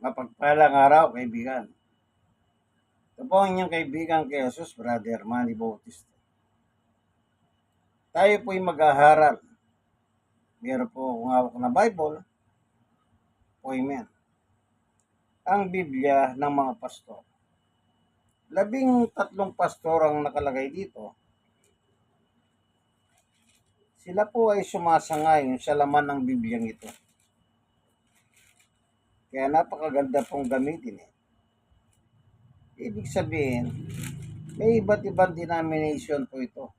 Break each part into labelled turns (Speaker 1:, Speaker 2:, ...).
Speaker 1: Mapagpalang araw, kaibigan. Ito po ang inyong kaibigan kay Jesus, Brother Manny Bautista. Tayo po'y mag-aharal. Meron po akong hawak na Bible. Amen. Ang Biblia ng mga pastor. Labing tatlong pastor ang nakalagay dito. Sila po ay sumasangayon sa laman ng Bibliang ito. Kaya napakaganda pong gamitin eh. Ibig sabihin, may iba't ibang denomination po ito.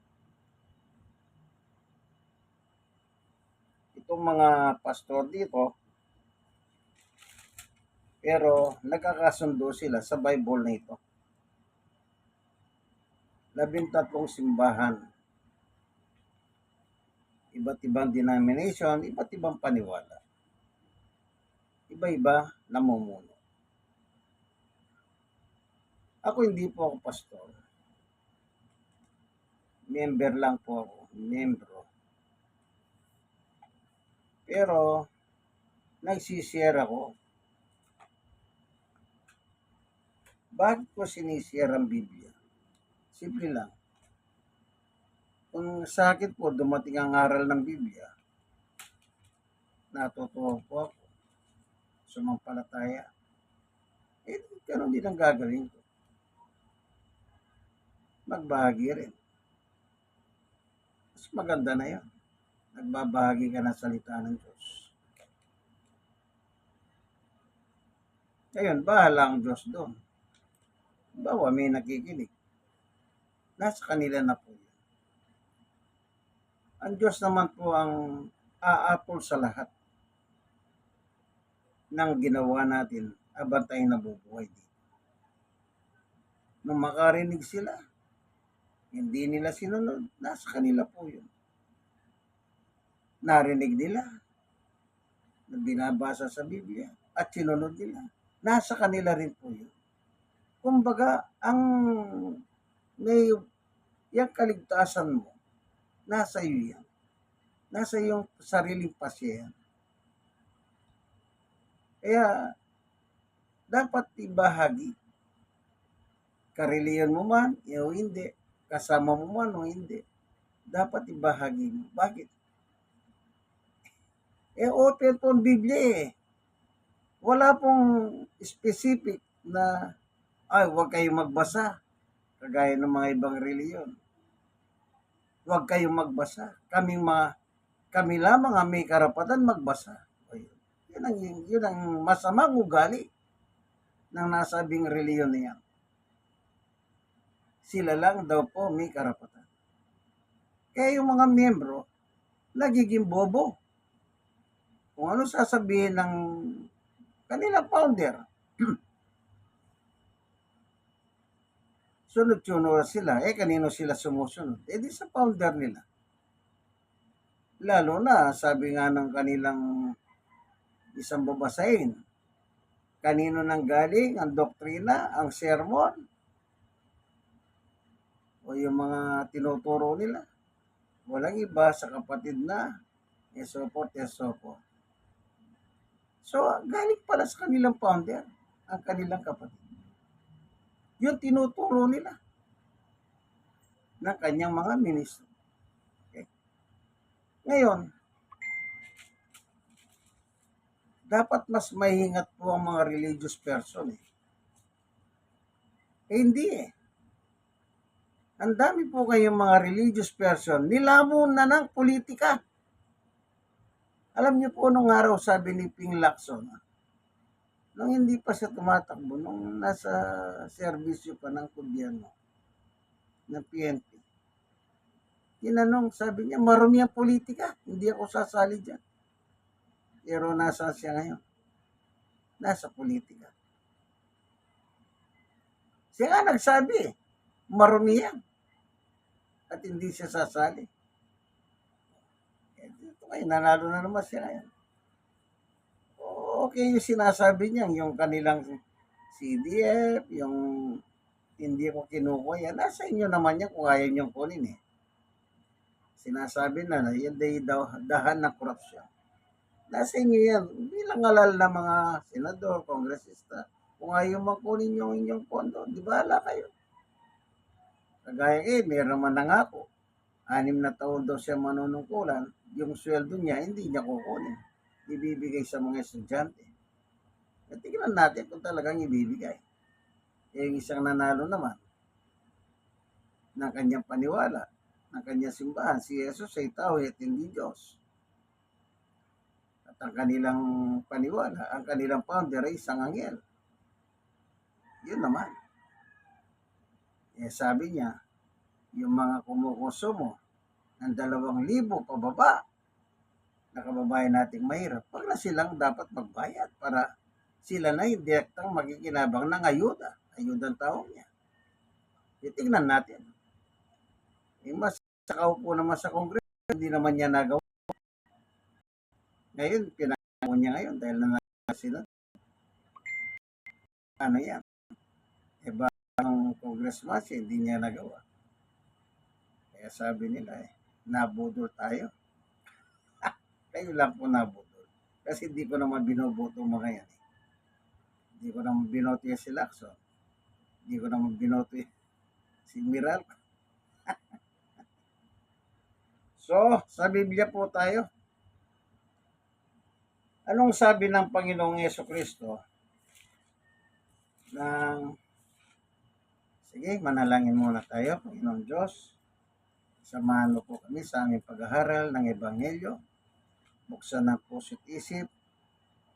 Speaker 1: Itong mga pastor dito, pero nagkakasundo sila sa Bible na ito. Labintatlong simbahan. Iba't ibang denomination, iba't ibang paniwala iba-iba namumuno. Ako hindi po ako pastor. Member lang po ako. Membro. Pero, nagsishare ako. Bakit ko sinishare ang Biblia? Simple lang. Kung sa akin po dumating ang aral ng Biblia, natutuwa po ako sumampalataya. Eh, ganun din ang gagawin ko. Magbahagi rin. Mas maganda na yan. Nagbabahagi ka ng salita ng Diyos. Ngayon, bahala ang Diyos doon. Bawa may nakikinig. Nasa kanila na po yun. Ang Diyos naman po ang aatol sa lahat ng ginawa natin habang tayo nabubuhay dito. Nung makarinig sila, hindi nila sinunod, nasa kanila po yun. Narinig nila, na binabasa sa Biblia, at sinunod nila, nasa kanila rin po yun. Kumbaga, ang may yung kaligtasan mo, nasa iyo yan. Nasa iyong sariling pasya yan. Kaya, dapat ibahagi. Kareliyon mo man, o hindi. Kasama mo man o hindi. Dapat ibahagi mo. Bakit? Eh, open po ang Biblia eh. Wala pong specific na, ay, huwag kayong magbasa. Kagaya ng mga ibang reliyon. Huwag kayong magbasa. Kaming mga, kami lamang ang may karapatan magbasa. Yun ang, yun ang masamang ugali ng nasabing reliyon niya. Sila lang daw po may karapatan. Kaya yung mga miyembro, nagiging bobo. Kung ano sasabihin ng kanilang founder, sunod-sunod sila. Eh, kanino sila sumusunod? Eh, di sa founder nila. Lalo na, sabi nga ng kanilang isang babasahin. Kanino nang galing ang doktrina, ang sermon, o yung mga tinuturo nila. Walang iba sa kapatid na, and so forth, and so. So, galing pala sa kanilang founder, ang kanilang kapatid. Yung tinuturo nila ng kanyang mga ministro. Okay. Ngayon, dapat mas mahingat po ang mga religious person eh. Eh hindi eh. Ang dami po kayong mga religious person, nilamon na ng politika. Alam niyo po nung araw sabi ni Ping Lacson, nung hindi pa siya tumatakbo, nung nasa serbisyo pa ng gobyerno, ng PNP, tinanong, sabi niya, marumi ang politika, hindi ako sasali dyan. Pero nasa siya ngayon? Nasa politika. Siya nga nagsabi, marumi yan. At hindi siya sasali. Eh, dito ngayon, nanalo na naman siya ngayon. Okay yung sinasabi niya, yung kanilang CDF, yung hindi ko kinukuha yan. Nasa inyo naman yan kung ayaw niyong kunin eh. Sinasabi na na, yan daw, dahan ng korupsyon. Nasa inyo yan. Bilang alal na mga senador, kongresista. Kung ayaw makunin yung inyong pondo, di bahala kayo. Kagaya eh, meron naman nangako. Anim na taon daw siya manunungkulan. Yung sweldo niya, hindi niya kukunin. Ibibigay sa mga estudyante. At tignan natin kung talagang ibibigay. Eh, yung isang nanalo naman ng kanyang paniwala, ng kanyang simbahan, si Jesus ay tao at hindi Diyos. Ang kanilang paniwala, ang kanilang founder ay isang anghel. Yun naman. Eh sabi niya, yung mga kumukonsumo ng dalawang libo pababa na kababayan nating mahirap, wag na silang dapat magbayad para sila na yung direktang makikinabang ng ayuda, ayudang taong niya. Titignan natin. Eh, mas nakaupo naman sa kongreso, hindi naman niya nagawa. Ngayon, pinagawa niya ngayon dahil na sila. Ano yan? Eh, ang congressman siya, hindi niya nagawa. Kaya sabi nila eh, nabudol tayo. Kayo lang po nabudol. Kasi hindi ko naman binoboto mga yan. Eh. Hindi ko naman binoto si Lacson. Hindi ko naman binoto si Miral. so, sa Biblia po tayo. Anong sabi ng Panginoong Yeso Kristo? Ng Sige, manalangin muna tayo, Panginoon Diyos. Samahan mo po kami sa aming pag-aaral ng Ebanghelyo. Buksan ang puso't isip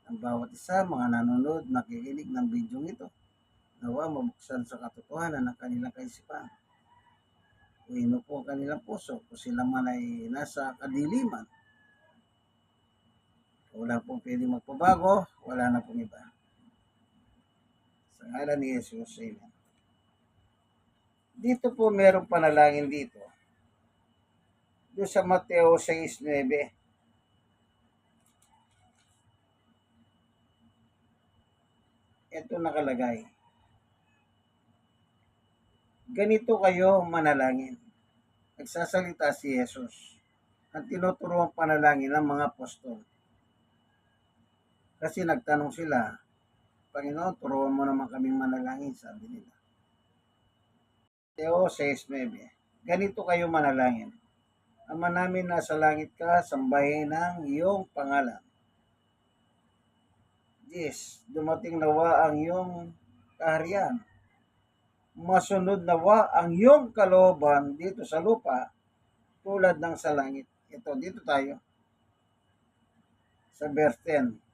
Speaker 1: ng bawat isa, mga nanonood, nakikinig ng video ito. Nawa mabuksan sa katotohanan ng kanilang kaisipan. Uwin mo po ang kanilang puso kung sila man ay nasa kadiliman. Wala pong pwedeng magpabago, wala na pong iba. Sa ngalan ni Jesus, Amen. Dito po merong panalangin dito. Doon sa Mateo 6.9. Ito nakalagay. Ganito kayo manalangin. Nagsasalita si Jesus. Ang tinuturuan panalangin ng mga apostol. Kasi nagtanong sila, Panginoon, turuan mo naman kaming manalangin, sabi nila. Mateo 6.9 Ganito kayo manalangin. Ama namin nasa langit ka, sambahin ang iyong pangalan. Yes, dumating nawa ang iyong kaharian. Masunod nawa ang iyong kalooban dito sa lupa tulad ng sa langit. Ito, dito tayo. Sa verse 10.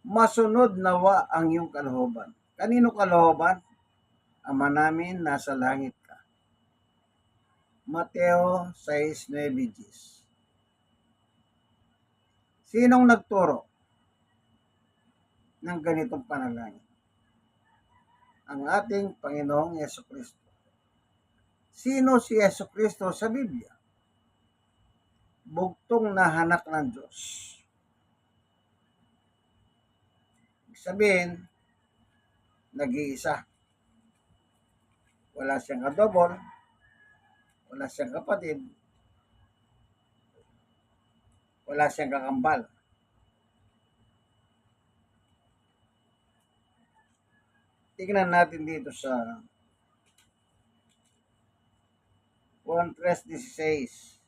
Speaker 1: Masunod nawa ang iyong kalooban. Kanino kalooban? Ama namin nasa langit ka. Mateo 6.9 Sinong nagturo ng ganitong panalangin? Ang ating Panginoong Yeso Kristo. Sino si Yeso Kristo sa Biblia? Bugtong na hanak ng Diyos. Ibig sabihin, nag-iisa. Wala siyang kadobol, wala siyang kapatid, wala siyang kakambal. Tingnan natin dito sa 1.3.16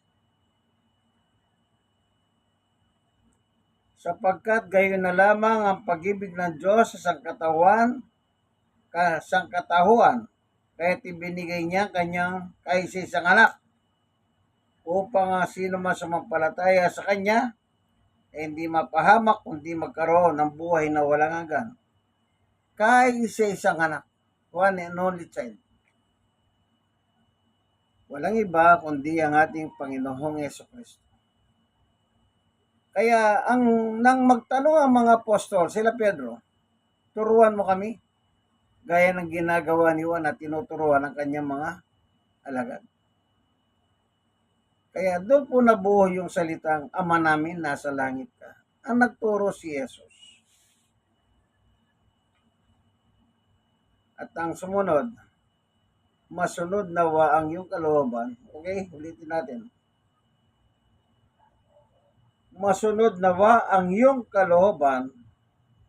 Speaker 1: sapagkat gayon na lamang ang pag-ibig ng Diyos sa sangkatawan, ka, sangkatahuan, kaya't niya kanyang kaisa-isang anak upang ang sino man sumampalataya sa kanya ay hindi mapahamak kundi magkaroon ng buhay na walang hanggan. Kaisa-isang anak, one and only child. Walang iba kundi ang ating Panginoong Yeso Kristo. Kaya ang nang magtanong ang mga apostol, sila Pedro, turuan mo kami gaya ng ginagawa ni Juan at tinuturuan ng kanyang mga alagad. Kaya doon po nabuo yung salitang Ama namin nasa langit ka. Ang nagturo si Jesus. At ang sumunod, masunod nawa ang iyong kalooban. Okay, ulitin natin. Masunod nawa ang iyong kalooban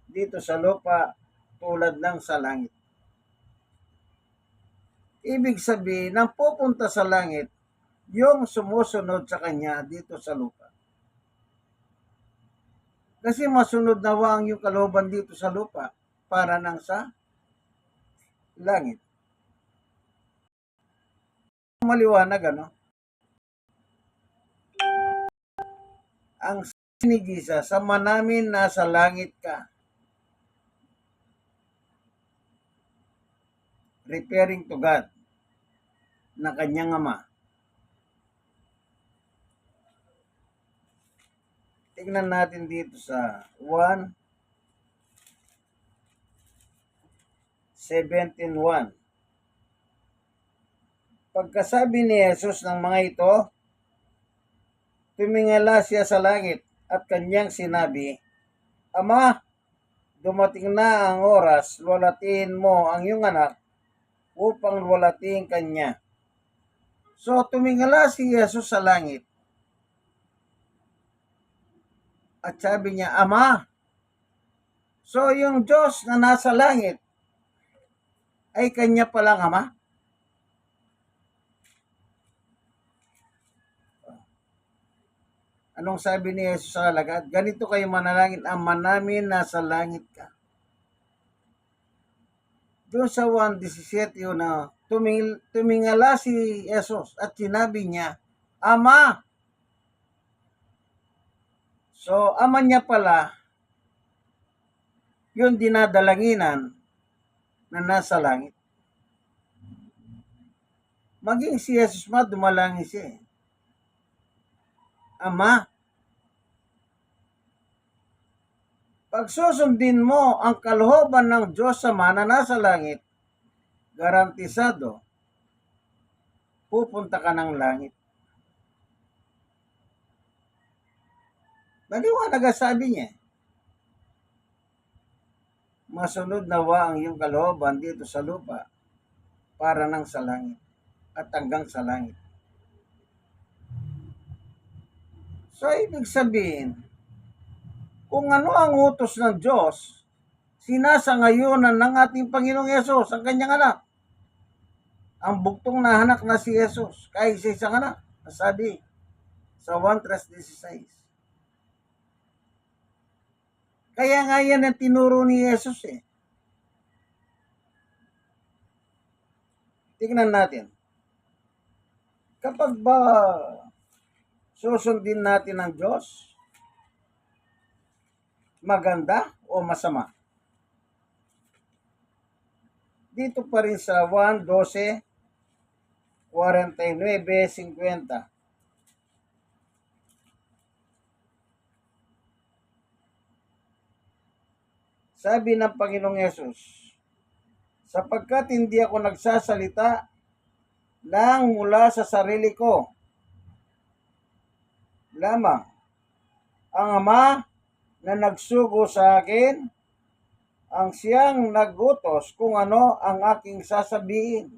Speaker 1: dito sa lupa tulad ng sa langit. Ibig sabihin, nang pupunta sa langit, yung sumusunod sa kanya dito sa lupa. Kasi masunod nawa ang iyong kalooban dito sa lupa para nang sa langit. Maliwanag, ano? Ang ni Jesus, sama namin nasa langit ka. Referring to God na kanyang ama. Tingnan natin dito sa 1 17.1 Pagkasabi ni Jesus ng mga ito, tumingala siya sa langit at kanyang sinabi, Ama, dumating na ang oras, lulatiin mo ang iyong anak upang lulatiin kanya. So, tumingala si Jesus sa langit. At sabi niya, Ama. So, yung Diyos na nasa langit ay kanya palang Ama. Anong sabi ni Jesus sa alagad? Ganito kayo manalangin, Ama namin nasa langit ka. Doon sa 1.17 yun na tuming, tumingala si Jesus at sinabi niya, Ama! So, ama niya pala, yung dinadalanginan na nasa langit. Maging si Jesus ma, dumalangin siya eh. Ama, pag susundin mo ang kalooban ng Diyos Ama na nasa langit, garantisado, pupunta ka ng langit. Maliwanag ang sabi niya. Masunod nawa ang iyong kalooban dito sa lupa para nang sa langit at hanggang sa langit. So, ibig sabihin, kung ano ang utos ng Diyos, sinasangayunan ng ating Panginoong Yesus, ang kanyang anak. Ang buktong na anak na si Yesus, kahit sa isang anak, sabi sa 1.3.16. Kaya nga yan ang tinuro ni Yesus eh. Tingnan natin. Kapag ba susundin natin ang Diyos, maganda o masama? Dito pa rin sa 1, 12, 49, 50. Sabi ng Panginoong Yesus, sapagkat hindi ako nagsasalita lang mula sa sarili ko. Lamang, ang Ama na nagsugo sa akin, ang siyang nagutos kung ano ang aking sasabihin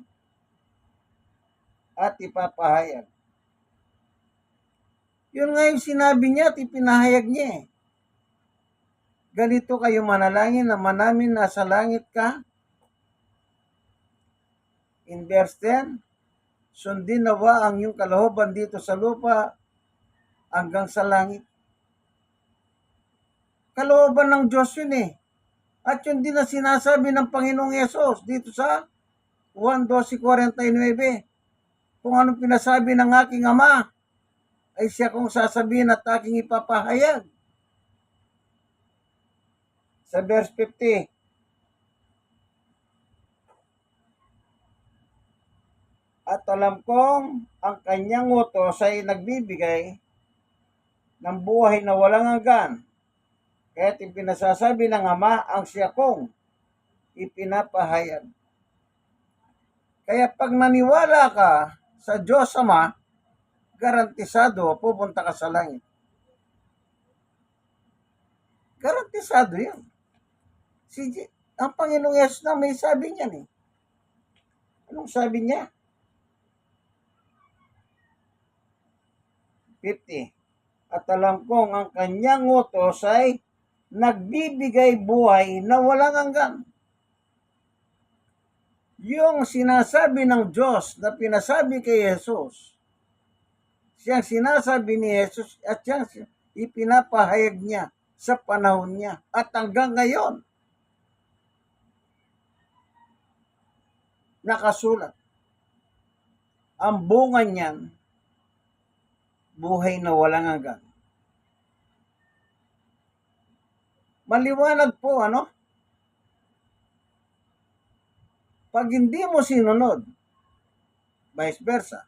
Speaker 1: at ipapahayag. Yun nga yung sinabi niya at ipinahayag niya eh. Ganito kayo manalangin na manamin nasa langit ka. In verse 10, sundin nawa ang iyong kalooban dito sa lupa hanggang sa langit. Kalooban ng Diyos yun eh. At yun din na sinasabi ng Panginoong Yesus dito sa 1.12.49. Kung anong pinasabi ng aking Ama, ay siya kong sasabihin at aking ipapahayag sa verse 50. At alam kong ang kanyang utos ay nagbibigay ng buhay na walang hanggan. Kaya't ipinasasabi ng Ama ang siya kong ipinapahayag. Kaya pag naniwala ka sa Diyos Ama, garantisado pupunta ka sa langit. Garantisado yan. Si ang Panginoong Yesus na may sabi niyan eh. Anong sabi niya? 50. At alam kong ang kanyang utos ay nagbibigay buhay na walang hanggan. Yung sinasabi ng Diyos na pinasabi kay Jesus, siyang sinasabi ni Jesus at siyang ipinapahayag niya sa panahon niya at hanggang ngayon nakasulat. Ang bunga niyan, buhay na walang hanggan. Maliwanag po, ano? Pag hindi mo sinunod, vice versa,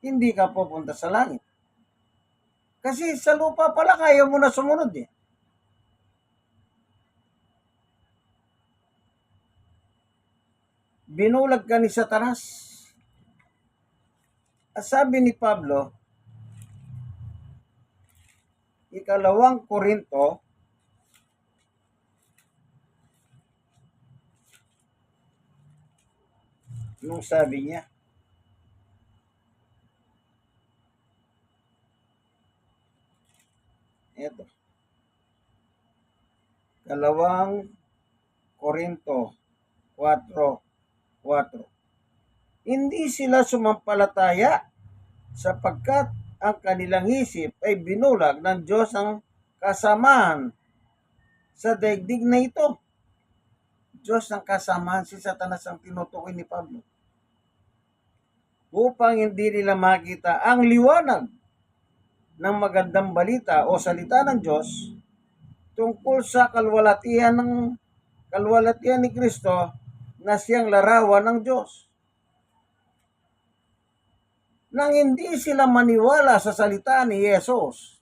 Speaker 1: hindi ka pupunta sa langit. Kasi sa lupa pala kaya mo na sumunod eh. Binulag ka ni Satanas. At sabi ni Pablo, ikalawang Korinto, nung sabi niya, Ito. Kalawang Korinto 4, 4. Hindi sila sumampalataya sapagkat ang kanilang isip ay binulag ng Diyos ang kasamahan sa daigdig na ito. Diyos ang kasamahan si Satanas ang tinutukoy ni Pablo. Upang hindi nila makita ang liwanag ng magandang balita o salita ng Diyos tungkol sa kalwalatian ng kalwalatian ni Kristo na siyang larawan ng Diyos. Nang hindi sila maniwala sa salita ni Yesus,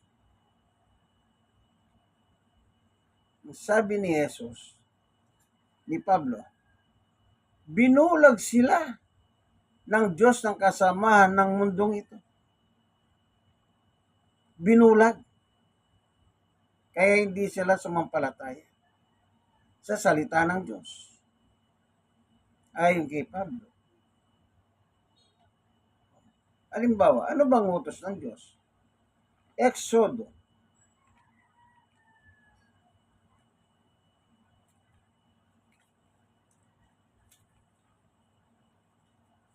Speaker 1: sabi ni Yesus, ni Pablo, binulag sila ng Diyos ng kasamahan ng mundong ito binulag. Kaya hindi sila sumampalataya sa salita ng Diyos. Ayon kay Pablo. Halimbawa, ano bang utos ng Diyos? Exodo.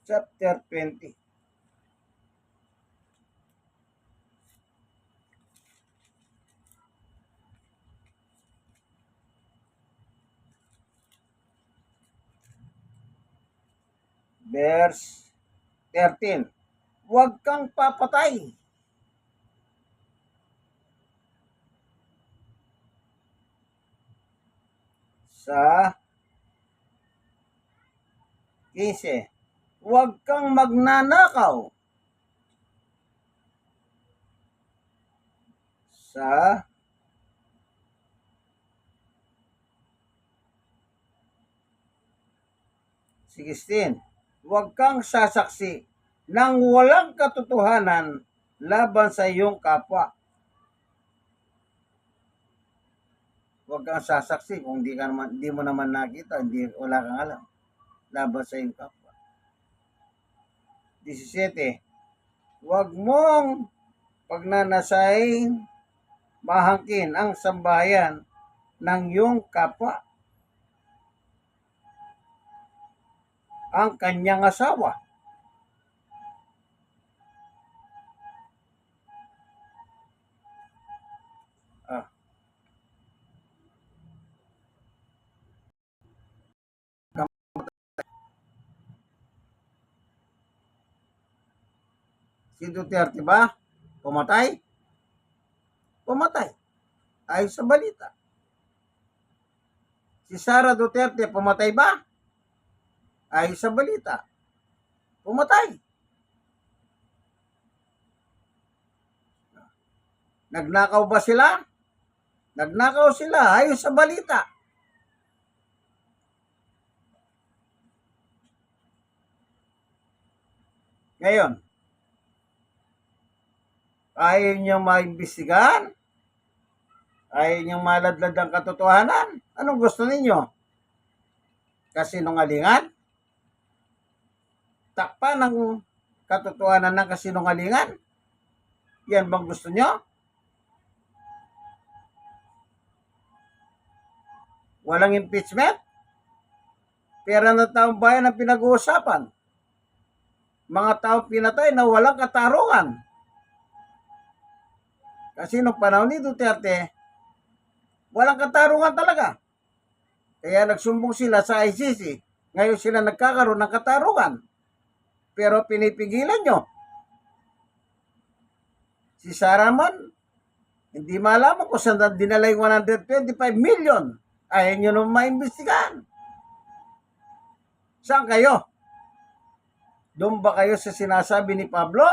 Speaker 1: Chapter 20. verse 13. Huwag kang papatay. Sa 15. Huwag kang magnanakaw. Sa 16 huwag kang sasaksi ng walang katotohanan laban sa iyong kapwa. Huwag kang sasaksi kung di, ka naman, di mo naman nakita, hindi, wala kang alam. Laban sa iyong kapwa. 17. Huwag mong pagnanasain mahangkin ang sambahayan ng iyong kapwa ang kanyang asawa. Si Duterte ba? Pumatay? Pumatay. Ay sa balita. Si Sara Duterte pumatay ba? ay sa balita. Pumatay. Nagnakaw ba sila? Nagnakaw sila ayon sa balita. Ngayon, Ayaw niyang maimbestigahan? Ayaw niyang maladlad ang katotohanan? Anong gusto ninyo? Kasinungalingan? Takpan ng katotohanan ng kasinungalingan? Yan bang gusto nyo? Walang impeachment? Pera ng taong bayan ang pinag-uusapan. Mga tao pinatay na walang katarungan. Kasi nung panahon ni Duterte, walang katarungan talaga. Kaya nagsumbong sila sa ICC. Ngayon sila nagkakaroon ng katarungan. Pero pinipigilan nyo. Si Saraman, hindi malaman kung saan dinala yung 125 million. Ayaw nyo nung maimbestigahan. Saan kayo? Doon ba kayo sa sinasabi ni Pablo?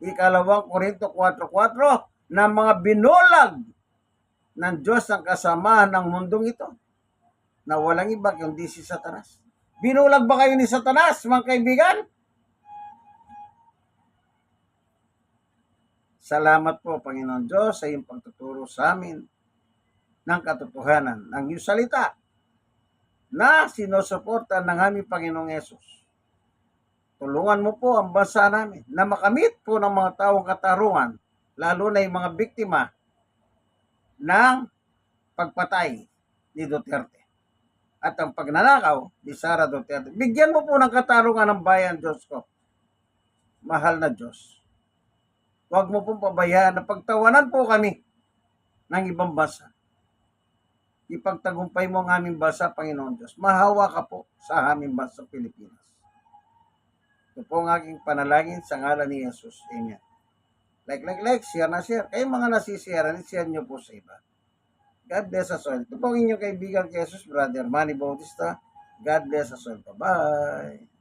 Speaker 1: Ikalawang Korinto 4.4 na mga binulag ng Diyos ang kasamahan ng mundong ito na walang iba kundi si Satanas. Binulag ba kayo ni Satanas, mga kaibigan? Salamat po, Panginoon Diyos, sa iyong pagtuturo sa amin ng katotohanan ng iyong salita na sinusuporta ng aming Panginoong Yesus. Tulungan mo po ang bansa namin na makamit po ng mga taong katarungan, lalo na yung mga biktima ng pagpatay ni Duterte at ang pagnanakaw ni Sara Duterte. Bigyan mo po ng katarungan ng bayan, Diyos ko. Mahal na Diyos. Huwag mo pong pabayaan na pagtawanan po kami ng ibang bansa. Ipagtagumpay mo ang aming bansa, Panginoon Diyos. Mahawa ka po sa aming bansa, Pilipinas. Ito po ang aking panalangin sa ngalan ni Jesus. Amen. Like, like, like, share na share. Kayo mga nasishare, share nyo po sa iba. God bless us all. Ito po ang inyong kaibigan Jesus, Brother Manny Bautista. God bless us all. Bye-bye.